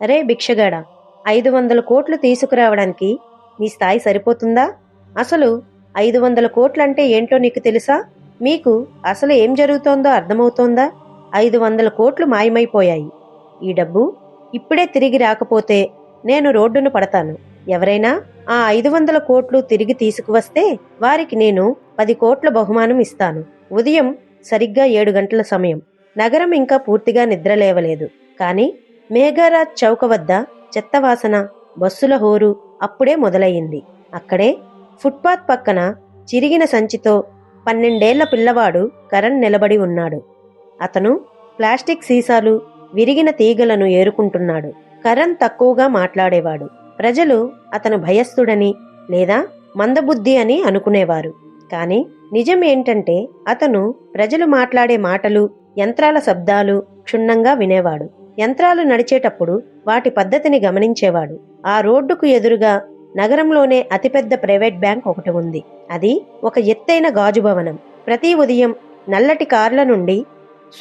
అరే భిక్షగాడ ఐదు వందల కోట్లు తీసుకురావడానికి నీ స్థాయి సరిపోతుందా? అసలు ఐదు వందల కోట్లంటే ఏంటో నీకు తెలుసా? మీకు అసలు ఏం జరుగుతోందో అర్థమవుతోందా? ఐదు వందల కోట్లు మాయమైపోయాయి. ఈ డబ్బు ఇప్పుడే తిరిగి రాకపోతే నేను రోడ్డును పడతాను. ఎవరైనా ఆ ఐదు వందల కోట్లు తిరిగి తీసుకువస్తే వారికి నేను పది కోట్ల బహుమానం ఇస్తాను. ఉదయం సరిగ్గా ఏడు గంటల సమయం. నగరం ఇంకా పూర్తిగా నిద్రలేవలేదు కానీ మేఘారాజ్ చౌక వద్ద చెత్త వాసన బస్సుల హోరు అప్పుడే మొదలయ్యింది. అక్కడే ఫుట్పాత్ పక్కన చిరిగిన సంచితో పన్నెండేళ్ళ పిల్లవాడు కరణ్ నిలబడి ఉన్నాడు. అతను ప్లాస్టిక్ సీసాలు విరిగిన తీగలను ఏరుకుంటున్నాడు. కరణ్ తక్కువగా మాట్లాడేవాడు. ప్రజలు అతను భయస్థుడని లేదా మందబుద్ధి అని అనుకునేవారు. కానీ నిజం ఏంటంటే అతను ప్రజలు మాట్లాడే మాటలు యంత్రాల శబ్దాలు క్షుణ్ణంగా వినేవాడు. యంత్రాలు నడిచేటప్పుడు వాటి పద్ధతిని గమనించేవాడు. ఆ రోడ్డుకు ఎదురుగా నగరంలోనే అతిపెద్ద ప్రైవేట్ బ్యాంక్ ఒకటి ఉంది. అది ఒక ఎత్తైన గాజు భవనం. ప్రతి ఉదయం నల్లటి కార్ల నుండి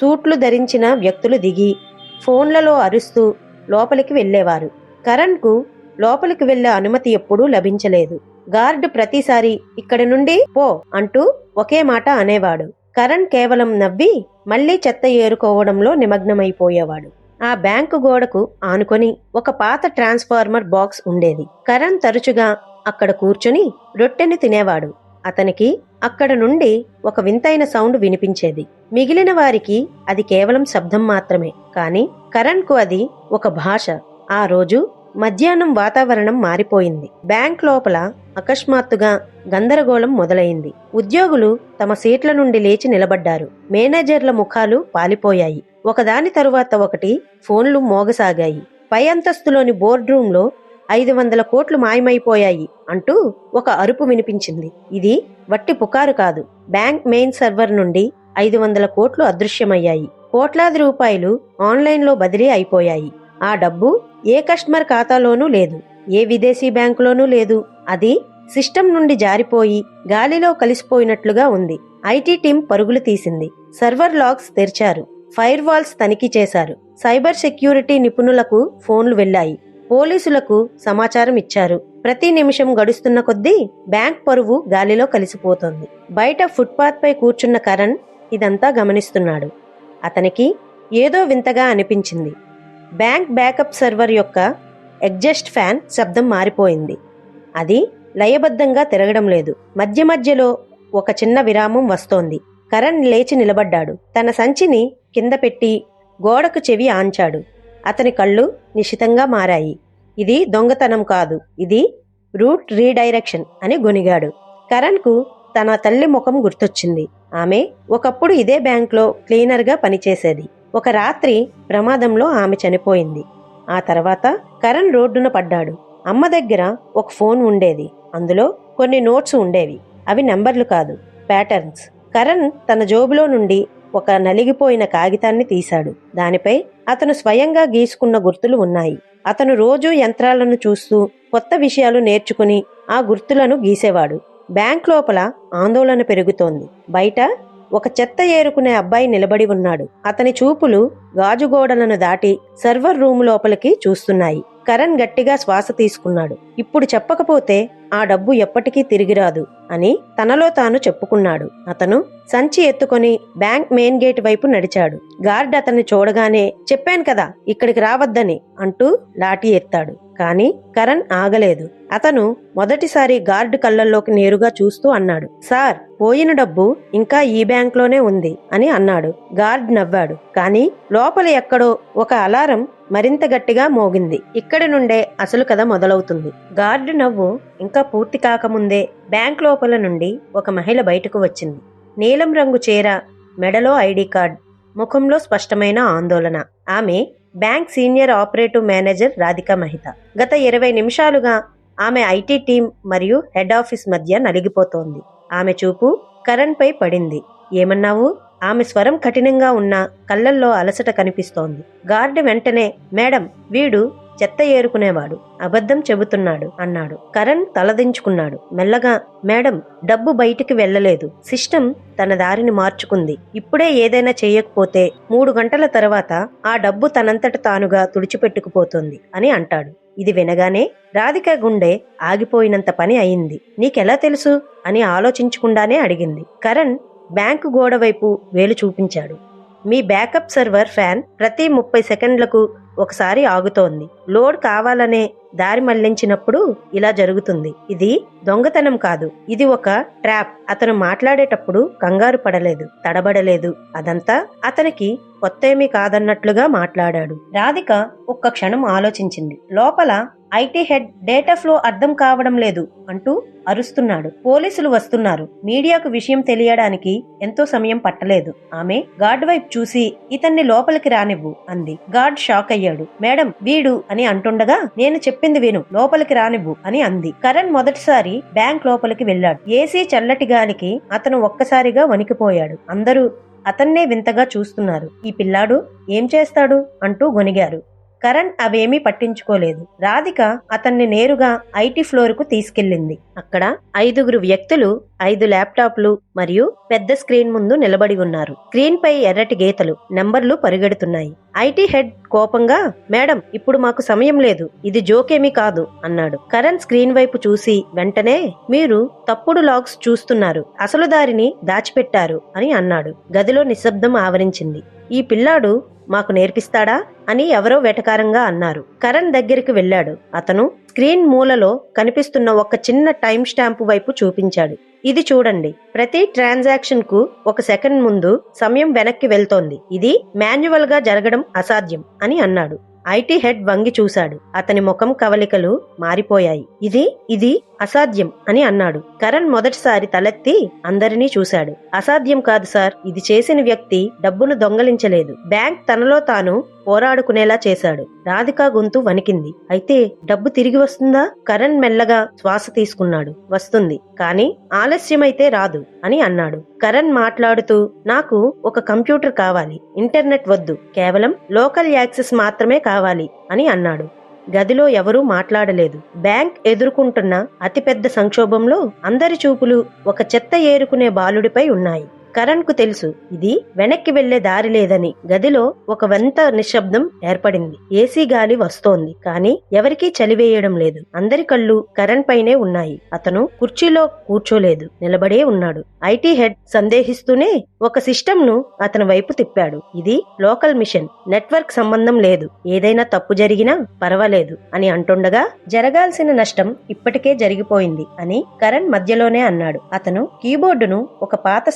సూట్లు ధరించిన వ్యక్తులు దిగి ఫోన్లలో అరుస్తూ లోపలికి వెళ్ళేవారు కరణ్కు లోపలికి వెళ్ళే అనుమతి ఎప్పుడూ లభించలేదు. గార్డ్ ప్రతిసారి ఇక్కడి నుండి పో అంటూ ఒకే మాట అనేవాడు. కరణ్ కేవలం నవ్వి మళ్ళీ చెత్త ఏరుకోవడంలో నిమగ్నమైపోయేవాడు. ఆ బ్యాంకు గోడకు ఆనుకొని ఒక పాత ట్రాన్స్ఫార్మర్ బాక్స్ ఉండేది. కరణ్ తరచుగా అక్కడ కూర్చుని రొట్టెని తినేవాడు. అతనికి అక్కడ నుండి ఒక వింతైన సౌండ్ వినిపించేది. మిగిలిన వారికి అది కేవలం శబ్దం మాత్రమే. కాని కరణ్కు అది ఒక భాష. ఆ రోజు మధ్యాహ్నం వాతావరణం మారిపోయింది. బ్యాంక్ లోపల అకస్మాత్తుగా గందరగోళం మొదలైంది. ఉద్యోగులు తమ సీట్ల నుండి లేచి నిలబడ్డారు. మేనేజర్ల ముఖాలు పాలిపోయాయి. ఒకదాని తరువాత ఒకటి ఫోన్లు మోగసాగాయి. పై అంతస్తులోని బోర్డ్ రూంలో ఐదు వందల కోట్లు మాయమైపోయాయి అంటూ ఒక అరుపు వినిపించింది. ఇది వట్టి పుకారు కాదు. బ్యాంక్ మెయిన్ సర్వర్ నుండి ఐదు వందల కోట్లు అదృశ్యమయ్యాయి. కోట్లాది రూపాయలు ఆన్లైన్లో బదిలీ అయిపోయాయి. ఆ డబ్బు ఏ కస్టమర్ ఖాతాలోనూ లేదు ఏ విదేశీ బ్యాంకులోనూ లేదు. అది సిస్టమ్ నుండి జారిపోయి గాలిలో కలిసిపోయినట్లుగా ఉంది. ఐటీ టీం పరుగులు తీసింది. సర్వర్ లాగ్స్ తెరిచారు. ఫైర్ వాల్స్ తనిఖీ చేశారు. సైబర్ సెక్యూరిటీ నిపుణులకు ఫోన్లు వెళ్ళాయి పోలీసులకు సమాచారం ఇచ్చారు. ప్రతి నిమిషం గడుస్తున్న కొద్దీ బ్యాంక్ పరువు గాలిలో కలిసిపోతోంది. బయట ఫుట్పాత్ పై కూర్చున్న కరణ్ ఇదంతా గమనిస్తున్నాడు. అతనికి ఏదో వింతగా అనిపించింది. బ్యాంక్ బ్యాకప్ సర్వర్ యొక్క ఎగ్జస్ట్ ఫ్యాన్ శబ్దం మారిపోయింది. అది లయబద్ధంగా తిరగడం లేదు. మధ్య మధ్యలో ఒక చిన్న విరామం వస్తోంది. కరణ్ లేచి నిలబడ్డాడు. తన సంచిని కింద పెట్టి గోడకు చెవి ఆంచాడు. అతని కళ్ళు నిశితంగా మారాయి. ఇది దొంగతనం కాదు. ఇది రూట్ రీడైరెక్షన్ అని గొనిగాడు కరణ్కు తన తల్లి ముఖం గుర్తొచ్చింది. ఆమె ఒకప్పుడు ఇదే బ్యాంక్లో క్లీనర్గా పనిచేసేది. ఒక రాత్రి ప్రమాదంలో ఆమె చనిపోయింది. ఆ తర్వాత కరణ్ రోడ్డున పడ్డాడు. అమ్మ దగ్గర ఒక ఫోన్ ఉండేది. అందులో కొన్ని నోట్స్ ఉండేవి. అవి నెంబర్లు కాదు ప్యాటర్న్స్. కరణ్ తన జోబులో నుండి ఒక నలిగిపోయిన కాగితాన్ని తీశాడు. దానిపై అతను స్వయంగా గీసుకున్న గుర్తులు ఉన్నాయి. అతను రోజూ యంత్రాలను చూస్తూ కొత్త విషయాలు నేర్చుకుని ఆ గుర్తులను గీసేవాడు. బ్యాంక్ లోపల ఆందోళన పెరుగుతోంది. బయట ఒక చెత్త ఏరుకునే అబ్బాయి నిలబడి ఉన్నాడు. అతని చూపులు గాజుగోడలను దాటి సర్వర్ రూమ్ లోపలికి చూస్తున్నాయి. కరణ్ గట్టిగా శ్వాస తీసుకున్నాడు. ఇప్పుడు చెప్పకపోతే ఆ డబ్బు ఎప్పటికీ తిరిగిరాదు అని తనలో తాను చెప్పుకున్నాడు. అతను సంచి ఎత్తుకొని బ్యాంక్ మెయిన్ గేట్ వైపు నడిచాడు. గార్డ్ అతన్ని చూడగానే చెప్పాను కదా ఇక్కడికి రావద్దని అంటూ లాఠీ ఎత్తాడు. కానీ కరణ్ ఆగలేదు. అతను మొదటిసారి గార్డ్ కళ్ళల్లోకి నేరుగా చూస్తూ అన్నాడు. సార్ పోయిన డబ్బు ఇంకా ఈ బ్యాంక్లోనే ఉంది అని అన్నాడు. గార్డ్ నవ్వాడు. కానీ లోపల ఎక్కడో ఒక అలారం మరింత గట్టిగా మోగింది. ఇక్కడి నుండే అసలు కథ మొదలవుతుంది. గార్డు నవ్వు ఇంకా పూర్తి కాకముందే బ్యాంక్ లోపల నుండి ఒక మహిళ బయటకు వచ్చింది. నీలం రంగు చీర మెడలో ఐడి కార్డ్ ముఖంలో స్పష్టమైన ఆందోళన. ఆమె bank senior operative manager Radhika Mahitha. గత ఇరవై నిమిషాలుగా ఆమె ఐటీ టీం మరియు హెడ్ ఆఫీస్ మధ్య నలిగిపోతోంది. ఆమె చూపు కరణ్ పై పడింది. ఏమన్నావు? ఆమె స్వరం కఠినంగా ఉన్న కళ్ళల్లో అలసట కనిపిస్తోంది. గార్డ్ వెంటనే మేడం వీడు చెత్త ఏరుకునేవాడు. అబద్ధం చెబుతున్నాడు అన్నాడు. కరణ్ తలదించుకున్నాడు. మెల్లగా మేడం డబ్బు బయటికి వెళ్ళలేదు. సిస్టమ్ తన దారిని మార్చుకుంది. ఇప్పుడే ఏదైనా చేయకపోతే మూడు గంటల తర్వాత ఆ డబ్బు తనంతట తానుగా తుడిచిపెట్టుకుపోతుంది అని అంటాడు. ఇది వినగానే రాధిక గుండె ఆగిపోయినంత పని అయింది. నీకెలా తెలుసు? అని ఆలోచించకుండానే అడిగింది. కరణ్ బ్యాంకు గోడ వైపు వేలు చూపించాడు. మీ బ్యాకప్ సర్వర్ ఫ్యాన్ ప్రతి ముప్పై సెకండ్లకు ఒకసారి ఆగుతోంది. లోడ్ కావాలనే దారి మళ్ళించినప్పుడు ఇలా జరుగుతుంది. ఇది దొంగతనం కాదు. ఇది ఒక ట్రాప్. అతను మాట్లాడేటప్పుడు కంగారు పడలేదు తడబడలేదు. అదంతా అతనికి కొత్తేమీ కాదన్నట్లుగా మాట్లాడాడు. రాధిక ఒక్క క్షణం ఆలోచించింది. లోపల ఐటీ హెడ్ డేటా ఫ్లో అర్థం కావడం లేదు అంటూ అరుస్తున్నాడు. పోలీసులు వస్తున్నారు. మీడియాకు విషయం తెలియడానికి ఎంతో సమయం పట్టలేదు. ఆమె గార్డ్ వైపు చూసి ఇతన్ని లోపలికి రానివ్వు అంది. గార్డ్ షాక్ అయ్యాడు. మేడం వీడు అని అంటుండగా నేను చెప్పింది విను. లోపలికి రానివ్వు అని అంది. కరణ్ మొదటిసారి బ్యాంక్ లోపలికి వెళ్ళాడు. ఏసీ చల్లటి గాలికి అతను ఒక్కసారిగా వణికిపోయాడు. అందరూ అతన్నే వింతగా చూస్తున్నారు. ఈ పిల్లాడు ఏం చేస్తాడు? అంటూ గొనిగారు కరణ్ అవేమీ పట్టించుకోలేదు. రాధిక అతన్ని నేరుగా ఐటీ ఫ్లోర్కు తీసుకెళ్ళింది అక్కడ ఐదుగురు వ్యక్తులు ఐదు ల్యాప్టాప్లు మరియు పెద్ద స్క్రీన్ ముందు నిలబడి ఉన్నారు. స్క్రీన్ పై ఎర్రటి గీతలు నెంబర్లు పరిగెడుతున్నాయి. ఐటీ హెడ్ కోపంగా మేడం ఇప్పుడు మాకు సమయం లేదు. ఇది జోకేమీ కాదు అన్నాడు. కరణ్ స్క్రీన్ వైపు చూసి వెంటనే మీరు తప్పుడు లాగ్స్ చూస్తున్నారు. అసలు దారిని దాచిపెట్టారు అని అన్నాడు. గదిలో నిశ్శబ్దం ఆవరించింది. ఈ పిల్లాడు మాకు నేర్పిస్తాడా అని ఎవరో వెటకారంగా అన్నారు. కరణ్ దగ్గరికి వెళ్ళాడు. అతను స్క్రీన్ మూలలో కనిపిస్తున్న ఒక చిన్న టైం స్టాంపు వైపు చూపించాడు. ఇది చూడండి. ప్రతి ట్రాన్సాక్షన్కు ఒక సెకండ్ ముందు సమయం వెనక్కి వెళ్తోంది. ఇది మాన్యువల్గా జరగడం అసాధ్యం అని అన్నాడు. ఐటీ హెడ్ వంగి చూశాడు. అతని ముఖం కవలికలు మారిపోయాయి. ఇది ఇది అసాధ్యం అని అన్నాడు. కరణ్ మొదటిసారి తలెత్తి అందరినీ చూశాడు. అసాధ్యం కాదు సార్ ఇది చేసిన వ్యక్తి డబ్బును దొంగలించలేదు. బ్యాంక్ తనలో తాను పోరాడుకునేలా చేశాడు. రాధిక గొంతు వణికింది. అయితే డబ్బు తిరిగి వస్తుందా? కరణ్ మెల్లగా శ్వాస తీసుకున్నాడు. వస్తుంది. కానీ ఆలస్యమైతే రాదు అని అన్నాడు. కరణ్ మాట్లాడుతూ నాకు ఒక కంప్యూటర్ కావాలి. ఇంటర్నెట్ వద్దు. కేవలం లోకల్ యాక్సెస్ మాత్రమే కావాలి అని అన్నాడు. గదిలో ఎవరూ మాట్లాడలేదు. బ్యాంక్ ఎదుర్కొంటున్న అతిపెద్ద సంక్షోభంలో అందరి చూపులు ఒక చెత్త ఏరుకునే బాలుడిపై ఉన్నాయి. కరణ్కు తెలుసు ఇది వెనక్కి వెళ్ళే దారి లేదని. గదిలో ఒక వెంత నిశ్శబ్దం ఏర్పడింది. ఏసీ గాలి వస్తోంది కానీ ఎవరికీ చలివేయడం లేదు. అందరి కళ్ళు కరణ్ పైనే ఉన్నాయి. అతను కుర్చీలో కూర్చోలేదు నిలబడే ఉన్నాడు. ఐటీ హెడ్ సందేహిస్తూనే ఒక సిస్టమ్ను అతని వైపు తిప్పాడు. ఇది లోకల్ మిషన్ నెట్వర్క్ సంబంధం లేదు. ఏదైనా తప్పు జరిగినా పర్వాలేదు అని అంటుండగా జరగాల్సిన నష్టం ఇప్పటికే జరిగిపోయింది అని కరణ్ మధ్యలోనే అన్నాడు. అతను కీబోర్డును ఒక పాత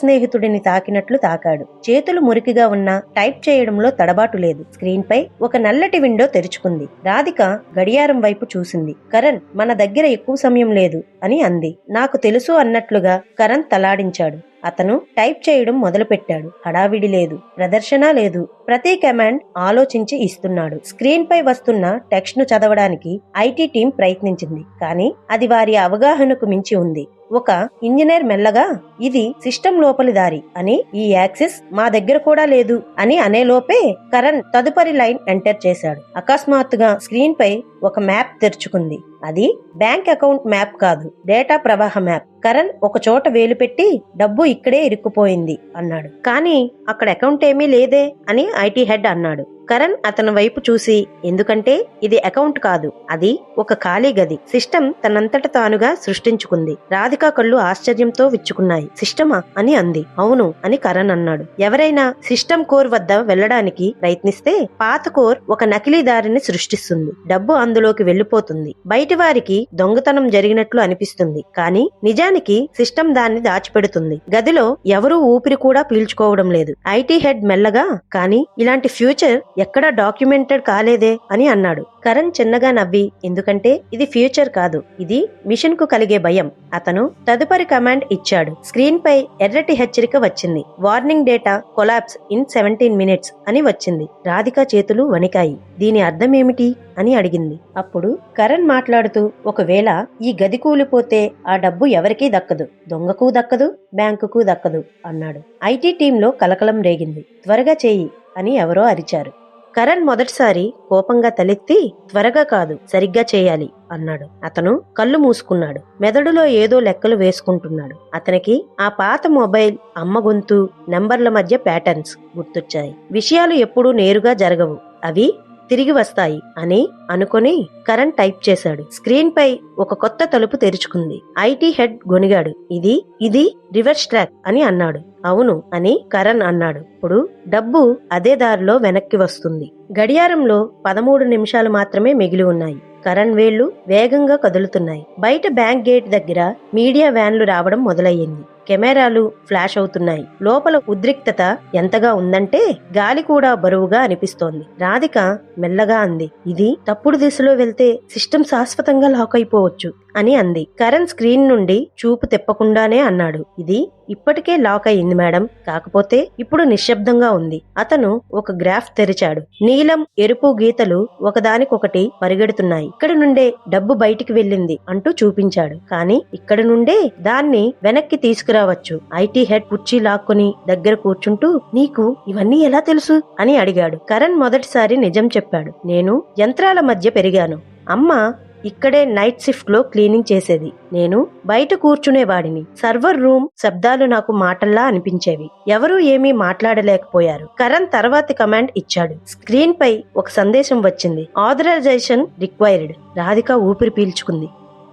స్నేహితుడిని తాకినట్లు తాకాడు. చేతులు మురికిగా ఉన్న టైప్ చేయడంలో తడబాటు లేదు. స్క్రీన్ పై ఒక నల్లటి విండో తెరుచుకుంది. రాధిక గడియారం వైపు చూసింది. కరణ్ మన దగ్గర ఎక్కువ సమయం లేదు అని అంది. నాకు తెలుసు అన్నట్లుగా కరణ్ తలాడించాడు. అతను టైప్ చేయడం మొదలుపెట్టాడు. హడావిడి లేదు. ప్రదర్శన లేదు. ప్రతి కమాండ్ ఆలోచించి ఇస్తున్నాడు. స్క్రీన్ పై వస్తున్న టెక్స్ట్ను చదవడానికి ఐటీ టీం ప్రయత్నించింది. కానీ అది వారి అవగాహనకు మించి ఉంది. ఒక ఇంజనీర్ మెల్లగా ఇది సిస్టమ్ లోపలి దారి అని ఈ యాక్సిస్ మా దగ్గర కూడా లేదు అని అనేలోపే కరణ్ తదుపరి లైన్ ఎంటర్ చేశాడు. అకస్మాత్తుగా స్క్రీన్ పై ఒక మ్యాప్ తెరుచుకుంది. అది బ్యాంక్ అకౌంట్ మ్యాప్ కాదు డేటా ప్రవాహ మ్యాప్. కరణ్ ఒక చోట వేలు పెట్టి డబ్బు ఇక్కడే ఇరుక్కుపోయింది అన్నాడు. కానీ అక్కడ అకౌంట్ ఏమీ లేదే అని ఐటీ హెడ్ అన్నాడు. కరణ్ అతని వైపు చూసి ఎందుకంటే ఇది అకౌంట్ కాదు అది ఒక ఖాళీ గది. సిస్టమ్ తనంతట తానుగా సృష్టించుకుంది. రాధిక కళ్ళు ఆశ్చర్యంతో విచ్చుకున్నాయి. సిస్టమా? అని అంది. అవును అని కరణ్ అన్నాడు. ఎవరైనా సిస్టమ్ కోర్ వద్ద వెళ్ళడానికి ప్రయత్నిస్తే పాత కోర్ ఒక నకిలీ దారిని సృష్టిస్తుంది. డబ్బు అందులోకి వెళ్ళిపోతుంది బయటి వారికి దొంగతనం జరిగినట్లు అనిపిస్తుంది. కానీ నిజానికి సిస్టమ్ దాన్ని దాచిపెడుతుంది. గదిలో ఎవరూ ఊపిరి కూడా పీల్చుకోవడం లేదు. ఐటీ హెడ్ మెల్లగా కానీ ఇలాంటి ఫ్యూచర్ ఎక్కడా డాక్యుమెంటెడ్ కాలేదే అని అన్నాడు. కరణ్ చిన్నగా నవ్వి ఎందుకంటే ఇది ఫ్యూచర్ కాదు ఇది మిషన్కు కలిగే భయం. అతను తదుపరి కమాండ్ ఇచ్చాడు. స్క్రీన్ పై ఎర్రటి హెచ్చరిక వచ్చింది. Warning data collapse in seventeen minutes అని వచ్చింది. రాధిక చేతులు వణికాయి. దీని అర్థం ఏమిటి అని అడిగింది. అప్పుడు కరణ్ మాట్లాడుతూ ఒకవేళ ఈ గది కూలిపోతే ఆ డబ్బు ఎవరికీ దక్కదు. దొంగకు దక్కదు బ్యాంకుకు దక్కదు అన్నాడు. ఐటీ టీంలో కలకలం రేగింది. త్వరగా చేయి అని ఎవరో అరిచారు. కరణ్ మొదటిసారి కోపంగా తలెత్తి త్వరగా కాదు సరిగ్గా చేయాలి అన్నాడు. అతను కళ్ళు మూసుకున్నాడు. మెదడులో ఏదో లెక్కలు వేసుకుంటున్నాడు. అతనికి ఆ పాత మొబైల్ అమ్మ గొంతు నంబర్ల మధ్య ప్యాటర్న్స్ గుర్తొచ్చాయి. విషయాలు ఎప్పుడూ నేరుగా జరగవు. అవి తిరిగి వస్తాయి అని అనుకొని కరణ్ టైప్ చేశాడు. స్క్రీన్ పై ఒక కొత్త తలుపు తెరుచుకుంది. ఐటీ హెడ్ గొనిగాడు ఇది ఇది రివర్స్ ట్రాక్ అని అన్నాడు. అవును అని కరణ్ అన్నాడు. ఇప్పుడు డబ్బు అదే దారిలో వెనక్కి వస్తుంది. గడియారంలో పదమూడు నిమిషాలు మాత్రమే మిగిలి ఉన్నాయి. కరణ్ వేళ్ళు వేగంగా కదులుతున్నాయి. బయట బ్యాంక్ గేట్ దగ్గర మీడియా వ్యాన్లు రావడం మొదలయ్యింది. కెమెరాలు ఫ్లాష్ అవుతున్నాయి. లోపల ఉద్రిక్తత ఎంతగా ఉందంటే గాలి కూడా బరువుగా అనిపిస్తోంది. రాధిక మెల్లగా అంది ఇది తప్పుడు దిశలో వెళ్తే సిస్టమ్ శాశ్వతంగా లాక్ అయిపోవచ్చు అని అంది. కరణ్ స్క్రీన్ నుండి చూపు తిప్పకుండానే అన్నాడు ఇది ఇప్పటికే లాక్ అయింది మేడం. కాకపోతే ఇప్పుడు నిశ్శబ్దంగా ఉంది. అతను ఒక గ్రాఫ్ తెరిచాడు. నీలం ఎరుపు గీతలు ఒకదానికొకటి పరిగెడుతున్నాయి. ఇక్కడ నుండే డబ్బు బయటికి వెళ్ళింది అంటూ చూపించాడు. కానీ ఇక్కడ నుండే దాన్ని వెనక్కి తీసుకురా తీసుకురావచ్చు ఐటీ హెడ్ కుర్చీ లాక్కుని దగ్గర కూర్చుంటూ నీకు ఇవన్నీ ఎలా తెలుసు? అని అడిగాడు. కరణ్ మొదటిసారి నిజం చెప్పాడు. నేను యంత్రాల మధ్య పెరిగాను. అమ్మ ఇక్కడే నైట్ షిఫ్ట్లో క్లీనింగ్ చేసేది. నేను బయట కూర్చునేవాడిని. సర్వర్ రూమ్ శబ్దాలు నాకు మాటల్లా అనిపించేవి. ఎవరూ ఏమీ మాట్లాడలేకపోయారు. కరణ్ తర్వాతి కమాండ్ ఇచ్చాడు. స్క్రీన్ పై ఒక సందేశం వచ్చింది. Authorisation required. రాధిక ఊపిరి పీల్చుకుంది.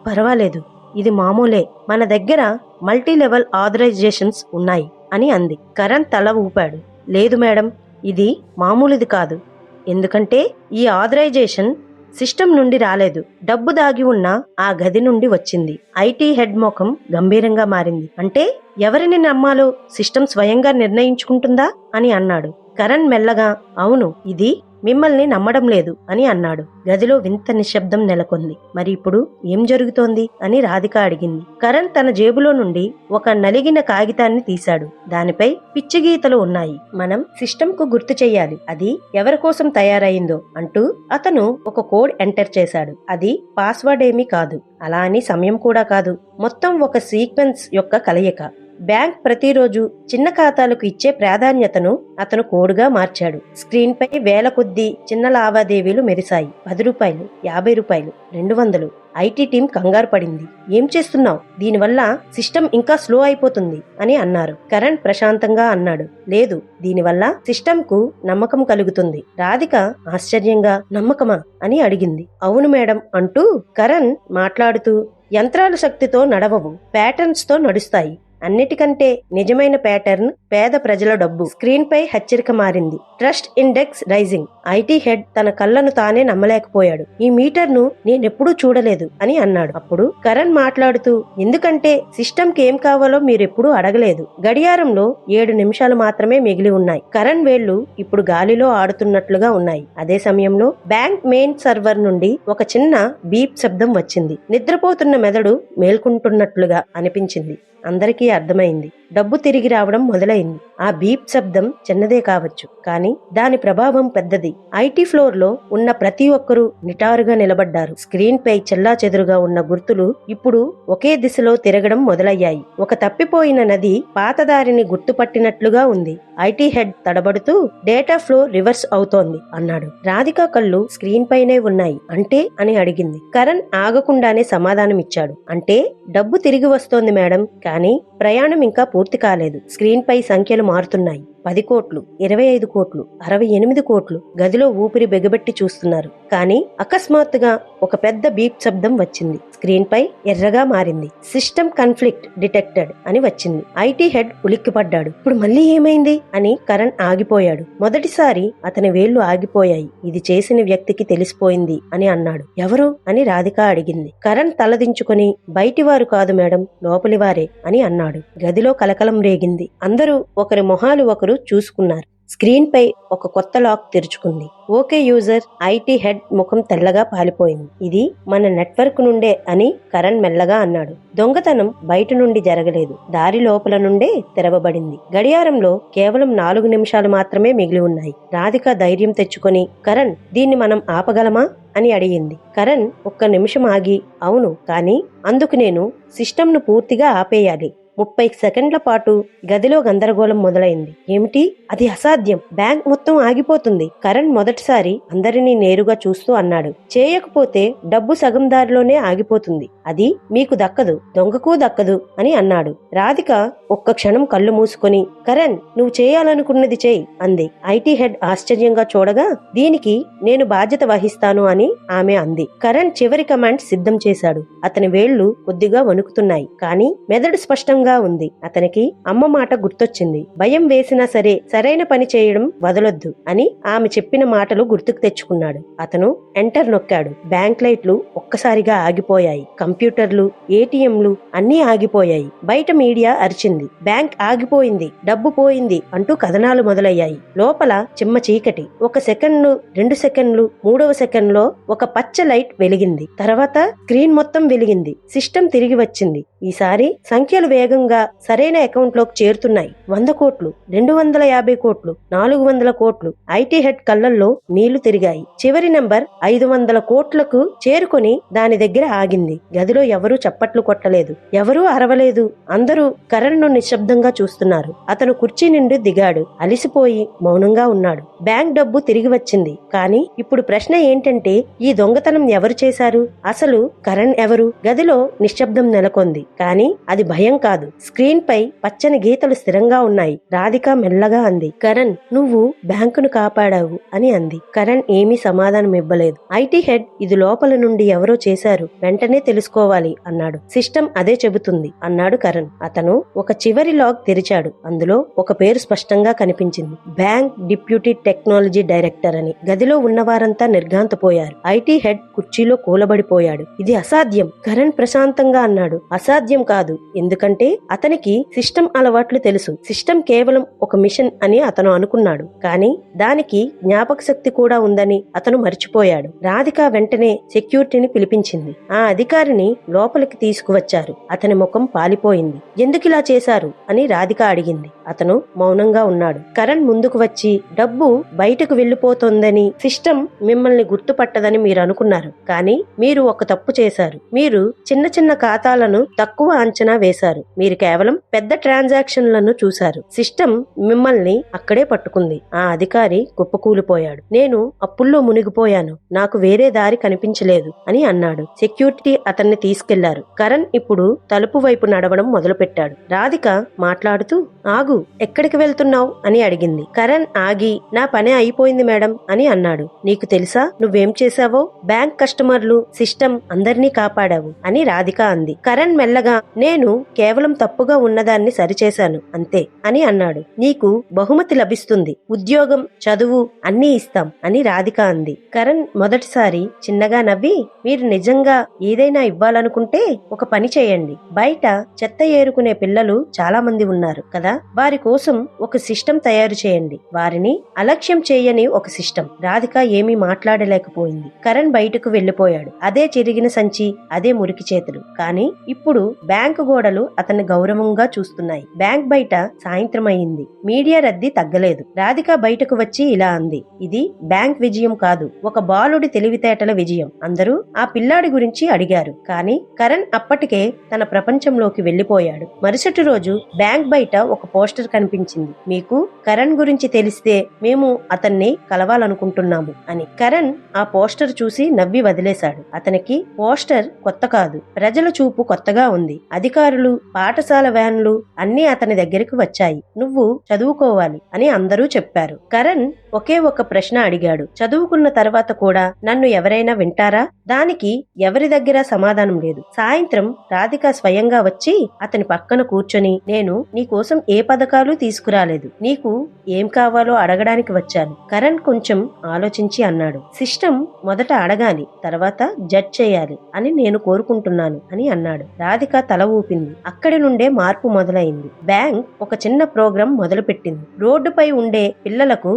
పర్వాలేదు. ఇది మామూలే. మన దగ్గర మల్టీ లెవెల్ ఆథరైజేషన్స్ ఉన్నాయి అని అంది. కరణ్ తల ఊపాడు. లేదు మేడం ఇది మామూలుది కాదు. ఎందుకంటే ఈ ఆథరైజేషన్ సిస్టమ్ నుండి రాలేదు. డబ్బు దాగి ఉన్న ఆ గది నుండి వచ్చింది. ఐటీ హెడ్ ముఖం గంభీరంగా మారింది. అంటే ఎవరిని నమ్మాలో సిస్టమ్ స్వయంగా నిర్ణయించుకుంటుందా అని అన్నాడు. కరణ్ మెల్లగా అవును ఇది మిమ్మల్ని నమ్మడం లేదు అని అన్నాడు. గదిలో వింత నిశ్శబ్దం నెలకొంది. మరి ఇప్పుడు ఏం జరుగుతోంది అని రాధిక అడిగింది. కరణ్ తన జేబులో నుండి ఒక నలిగిన కాగితాన్ని తీశాడు. దానిపై పిచ్చి గీతలు ఉన్నాయి. మనం సిస్టమ్కు గుర్తు చెయ్యాలి అది ఎవరి కోసం తయారైందో అంటూ అతను ఒక కోడ్ ఎంటర్ చేశాడు. అది పాస్వర్డ్ ఏమీ కాదు. అలా అని సమయం కూడా కాదు. మొత్తం ఒక సీక్వెన్స్ యొక్క కలయిక. బ్యాంక్ ప్రతిరోజు చిన్న ఖాతాలకు ఇచ్చే ప్రాధాన్యతను అతను కోడుగా మార్చాడు. స్క్రీన్ పై వేల కొద్దీ చిన్న లావాదేవీలు మెరిశాయి. పది రూపాయలు యాభై రూపాయలు రెండు వందలు. ఐటీ టీం కంగారు పడింది. ఏం చేస్తున్నావు? దీనివల్ల సిస్టమ్ ఇంకా స్లో అయిపోతుంది అని అన్నారు. కరణ్ ప్రశాంతంగా అన్నాడు. లేదు దీనివల్ల సిస్టమ్కు నమ్మకం కలుగుతుంది. రాధిక ఆశ్చర్యంగా నమ్మకమా? అని అడిగింది. అవును మేడం అంటూ కరణ్ మాట్లాడుతూ యంత్రాల శక్తితో నడవవు ప్యాటర్న్స్తో నడుస్తాయి. అన్నిటికంటే నిజమైన ప్యాటర్న్ పేద ప్రజల డబ్బు. స్క్రీన్ పై హెచ్చరిక మారింది. Trust index rising. IT head తన కళ్ళను తానే నమ్మలేకపోయాడు. ఈ మీటర్ను నేనెప్పుడూ చూడలేదు అని అన్నాడు. అప్పుడు కరణ్ మాట్లాడుతూ ఎందుకంటే సిస్టమ్కి ఏం కావాలో మీరెప్పుడూ అడగలేదు. గడియారంలో ఏడు నిమిషాలు మాత్రమే మిగిలి ఉన్నాయి. కరణ్ వేళ్ళు ఇప్పుడు గాలిలో ఆడుతున్నట్లుగా ఉన్నాయి. అదే సమయంలో బ్యాంక్ మెయిన్ సర్వర్ నుండి ఒక చిన్న బీప్ శబ్దం వచ్చింది. నిద్రపోతున్న మెదడు మేల్కుంటున్నట్లుగా అనిపించింది. అందరికీ అర్థమైంది. డబ్బు తిరిగి రావడం మొదలైంది. ఆ బీప్ శబ్దం చిన్నదే కావచ్చు కానీ దాని ప్రభావం పెద్దది. ఐటీ ఫ్లోర్లో ఉన్న ప్రతి ఒక్కరూ నిటారుగా నిలబడ్డారు. స్క్రీన్ పై చెల్లా చెదురుగా ఉన్న గుర్తులు ఇప్పుడు ఒకే దిశలో తిరగడం మొదలయ్యాయి. ఒక తప్పిపోయిన నది పాతదారిని గుర్తుపట్టినట్లుగా ఉంది. ఐటీ హెడ్ తడబడుతూ డేటా ఫ్లో రివర్స్ అవుతోంది అన్నాడు. రాధిక కళ్ళు స్క్రీన్ పైనే ఉన్నాయి. అంటే? అని అడిగింది. కరణ్ ఆగకుండానే సమాధానమిచ్చాడు. అంటే డబ్బు తిరిగి వస్తోంది మేడం కానీ ప్రయాణం ఇంకా పూర్తి కాలేదు. స్క్రీన్ పై సంఖ్యలు మారుతున్నాయి. పది కోట్లు ఇరవై ఐదు కోట్లు అరవై ఎనిమిది కోట్లు గదిలో ఊపిరి బెగబెట్టి చూస్తున్నారు. కానీ అకస్మాత్తుగా ఒక పెద్ద బీప్ శబ్దం వచ్చింది. స్క్రీన్ పై ఎర్రగా మారింది. సిస్టమ్ కన్ఫ్లిక్ట్ డిటెక్టెడ్ అని వచ్చింది. ఐటీ హెడ్ ఉలిక్కిపడ్డాడు. ఇప్పుడు మళ్ళీ ఏమైంది? అని కరణ్ ఆగిపోయాడు. మొదటిసారి అతని వేళ్ళు ఆగిపోయాయి. ఇది చేసిన వ్యక్తికి తెలిసిపోయింది అని అన్నాడు. ఎవరు? అని రాధిక అడిగింది. కరణ్ తలదించుకొని బయటివారు కాదు మేడం లోపలివారే అని అన్నాడు. గదిలో కలకలం రేగింది. అందరూ ఒకరి మొహాలు ఒకరు చూసుకున్నారు. స్క్రీన్ పై ఒక కొత్త లాక్ తెరుచుకుంది. ఓకే యూజర్ ఐటీ హెడ్ ముఖం తెల్లగా పాలిపోయింది. ఇది మన నెట్వర్క్ నుండే అని కరణ్ మెల్లగా అన్నాడు. దొంగతనం బయట నుండి జరగలేదు. దారి లోపల నుండే తెరవబడింది. గడియారంలో కేవలం నాలుగు నిమిషాలు మాత్రమే మిగిలి ఉన్నాయి. రాధిక ధైర్యం తెచ్చుకొని కరణ్ దీన్ని మనం ఆపగలమా? అని అడిగింది. కరణ్ ఒక్క నిమిషం ఆగి అవును కానీ అందుకు నేను సిస్టమ్ను పూర్తిగా ఆపేయాలి. ముప్పై సెకండ్ల పాటు గదిలో గందరగోళం మొదలైంది. ఏమిటి? అది అసాధ్యం. బ్యాంక్ మొత్తం ఆగిపోతుంది. కరణ్ మొదటిసారి అందరినీ నేరుగా చూస్తూ అన్నాడు. చేయకపోతే డబ్బు సగం దారిలోనే ఆగిపోతుంది. అది మీకు దక్కదు. దొంగకు దక్కదు అని అన్నాడు. రాధిక ఒక్క క్షణం కళ్ళు మూసుకొని కరణ్ నువ్వు చేయాలనుకున్నది చేయి అంది. ఐటీ హెడ్ ఆశ్చర్యంగా చూడగా దీనికి నేను బాధ్యత వహిస్తాను అని ఆమె అంది. కరణ్ చివరి కమాండ్ సిద్ధం చేశాడు. అతని వేళ్ళు కొద్దిగా వణుకుతున్నాయి. కానీ మెదడు స్పష్టంగా ఉంది. అతనికి అమ్మ మాట గుర్తొచ్చింది. భయం వేసినా సరే సరైన పని చేయడం వదలొద్దు అని ఆమె చెప్పిన మాటలు గుర్తుకు తెచ్చుకున్నాడు. అతను ఎంటర్ నొక్కాడు. బ్యాంక్ లైట్లు ఒక్కసారిగా ఆగిపోయాయి. కంప్యూటర్లు ఏటీఎంలు అన్నీ ఆగిపోయాయి. బయట మీడియా అరిచింది. బ్యాంక్ ఆగిపోయింది. డబ్బు పోయింది అంటూ కథనాలు మొదలయ్యాయి. లోపల చిమ్మ చీకటి. ఒక సెకండ్లు రెండు సెకండ్లు మూడవ సెకండ్లో ఒక పచ్చ లైట్ వెలిగింది. తర్వాత స్క్రీన్ మొత్తం వెలిగింది. సిస్టమ్ తిరిగి వచ్చింది. ఈసారి సంఖ్యలు వేగంగా సరైన అకౌంట్లోకి చేరుతున్నాయి. వంద కోట్లు రెండు వందల యాభై కోట్లు నాలుగు వందల కోట్లు ఐటీ హెడ్ కళ్ళల్లో నీళ్ళు తిరిగాయి. చివరి నెంబర్ ఐదు వందల కోట్లకు చేరుకొని దాని దగ్గర ఆగింది. గదిలో ఎవరూ చప్పట్లు కొట్టలేదు. ఎవరూ అరవలేదు. అందరూ కరణ్ను నిశ్శబ్దంగా చూస్తున్నారు. అతను కుర్చీ నుండి దిగాడు. అలిసిపోయి మౌనంగా ఉన్నాడు. బ్యాంక్ డబ్బు తిరిగి వచ్చింది. కానీ ఇప్పుడు ప్రశ్న ఏంటంటే ఈ దొంగతనం ఎవరు చేశారు? అసలు కరణ్ ఎవరు? గదిలో నిశ్శబ్దం నెలకొంది. కానీ అది భయం కాదు. స్క్రీన్ పై పచ్చని గీతలు స్థిరంగా ఉన్నాయి. రాధిక మెల్లగా అంది. కరణ్ నువ్వు బ్యాంకును కాపాడావు అని అంది. కరణ్ ఏమీ సమాధానం ఇవ్వలేదు. ఐటీ హెడ్ ఇది లోపల నుండి ఎవరో చేశారు వెంటనే తెలుసుకోవాలి అన్నాడు. సిస్టమ్ అదే చెబుతుంది అన్నాడు కరణ్. అతను ఒక చివరి లాగ్ తెరిచాడు. అందులో ఒక పేరు స్పష్టంగా కనిపించింది. బ్యాంక్ డిప్యూటీ టెక్నాలజీ డైరెక్టర్ అని. గదిలో ఉన్నవారంతా నిర్ఘాంతపోయారు. ఐటీ హెడ్ కుర్చీలో కూలబడిపోయాడు. ఇది అసాధ్యం కరణ్ ప్రశాంతంగా అన్నాడు. అసాధ్యం కాదు. ఎందుకంటే అతనికి సిస్టమ్ అలవాట్లు తెలుసు. సిస్టమ్ కేవలం ఒక మిషన్ అని అతను అనుకున్నాడు. కానీ దానికి జ్ఞాపక శక్తి కూడా ఉందని అతను మర్చిపోయాడు. రాధిక వెంటనే సెక్యూరిటీని పిలిపించింది. ఆ అధికారిని లోపలికి తీసుకువచ్చారు. అతని ముఖం పాలిపోయింది. ఎందుకిలా చేశారు? అని రాధిక అడిగింది. అతను మౌనంగా ఉన్నాడు. కరణ్ ముందుకు వచ్చి డబ్బు బయటకు వెళ్ళిపోతోందని సిస్టమ్ మిమ్మల్ని గుర్తుపట్టదని మీరు అనుకున్నారు. కానీ మీరు ఒక తప్పు చేశారు. మీరు చిన్న చిన్న ఖాతాలను తక్కువ అంచనా వేశారు. మీరు కేవలం పెద్ద ట్రాన్సాక్షన్లను చూశారు. సిస్టమ్ మిమ్మల్ని అక్కడే పట్టుకుంది. ఆ అధికారి కుప్పకూలిపోయాడు. నేను అప్పుల్లో మునిగిపోయాను. నాకు వేరే దారి కనిపించలేదు అని అన్నాడు. సెక్యూరిటీ అతన్ని తీసుకెళ్ళారు. కరణ్ ఇప్పుడు తలుపు వైపు నడవడం మొదలుపెట్టాడు. రాధిక మాట్లాడుతూ ఆగు ఎక్కడికి వెళ్తున్నావు? అని అడిగింది. కరణ్ ఆగి నా పని అయిపోయింది మేడం అని అన్నాడు. నీకు తెలుసా? నువ్వేం చేశావో? బ్యాంక్ కస్టమర్లు సిస్టమ్ అందరినీ కాపాడావు అని రాధిక అంది. కరణ్ మెల్లగా నేను కేవలం తప్పుగా ఉన్నదాన్ని సరిచేశాను అంతే అని అన్నాడు. నీకు బహుమతి లభిస్తుంది. ఉద్యోగం చదువు అన్నీ ఇస్తాం అని రాధిక అంది. కరణ్ మొదటిసారి చిన్నగా నవ్వి మీరు నిజంగా ఏదైనా ఇవ్వాలనుకుంటే ఒక పని చేయండి. బయట చెత్త ఏరుకునే పిల్లలు చాలా మంది ఉన్నారు కదా వారి కోసం ఒక సిస్టమ్ తయారు చేయండి. వారిని అలక్ష్యం చేయని ఒక సిస్టమ్ రాధిక ఏమీ మాట్లాడలేకపోయింది. కరణ్ బయటకు వెళ్ళిపోయాడు అదే చిరిగిన సంచి అదే మురికి చేతులు. కానీ ఇప్పుడు బ్యాంకు గోడలు అతని అతన్ని గౌరవంగా చూస్తున్నాయి. బ్యాంక్ బయట సాయంత్రం అయింది మీడియా రద్దీ తగ్గలేదు. రాధిక బయటకు వచ్చి ఇలా అంది. ఇది బ్యాంక్ విజయం కాదు. ఒక బాలుడి తెలివితేటల విజయం. అందరూ ఆ పిల్లాడి గురించి అడిగారు. కానీ కరణ్ అప్పటికే తన ప్రపంచంలోకి వెళ్ళిపోయాడు మరుసటి రోజు బ్యాంక్ బయట ఒక పోస్టర్ కనిపించింది. మీకు కరణ్ గురించి తెలిస్తే మేము అతన్ని కలవాలనుకుంటున్నాము అని. కరణ్ ఆ పోస్టర్ చూసి నవ్వి వదిలేశాడు. అతనికి పోస్టర్ కొత్త కాదు. ప్రజల చూపు కొత్తగా ఉంది. అధికారులు పాఠశాల వ్యాన్లు అన్నీ అతని దగ్గరికి వచ్చాయి. నువ్వు చదువుకోవాలి అని అందరూ చెప్పారు. కరణ్ ఒకే ఒక ప్రశ్న అడిగాడు. చదువుకున్న తర్వాత కూడా నన్ను ఎవరైనా వింటారా? దానికి ఎవరి దగ్గర సమాధానం లేదు. సాయంత్రం రాధిక స్వయంగా వచ్చి అతని పక్కన కూర్చొని నేను నీకోసం ఏ పథకాలు తీసుకురాలేదు. నీకు ఏం కావాలో అడగడానికి వచ్చాను. కరణ్ కొంచెం ఆలోచించి అన్నాడు. సిస్టమ్ మొదట అడగాలి తర్వాత జడ్జ్ చేయాలి అని నేను కోరుకుంటున్నాను అని అన్నాడు. రాధిక తల ఊపింది. అక్కడి నుండే మార్పు మొదలైంది. బ్యాంక్ ఒక చిన్న ప్రోగ్రాం మొదలుపెట్టింది. రోడ్డుపై ఉండే పిల్లలకు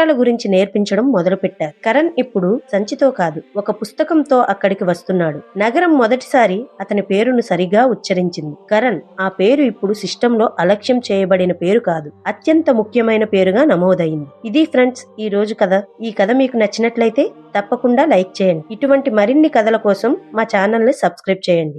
అక్షరాల గురించి నేర్పించడం మొదలుపెట్టారు. కరణ్ ఇప్పుడు సంచితో కాదు ఒక పుస్తకంతో అక్కడికి వస్తున్నాడు. నగరం మొదటిసారి అతని పేరును సరిగా ఉచ్చరించింది. కరణ్ ఆ పేరు ఇప్పుడు సిస్టంలో అలక్ష్యం చేయబడిన పేరు కాదు అత్యంత ముఖ్యమైన పేరుగా నమోదైంది. ఇది ఫ్రెండ్స్ ఈ రోజు కథ. ఈ కథ మీకు నచ్చినట్లయితే తప్పకుండా లైక్ చేయండి. ఇటువంటి మరిన్ని కథల కోసం మా ఛానల్ని సబ్స్క్రైబ్ చేయండి.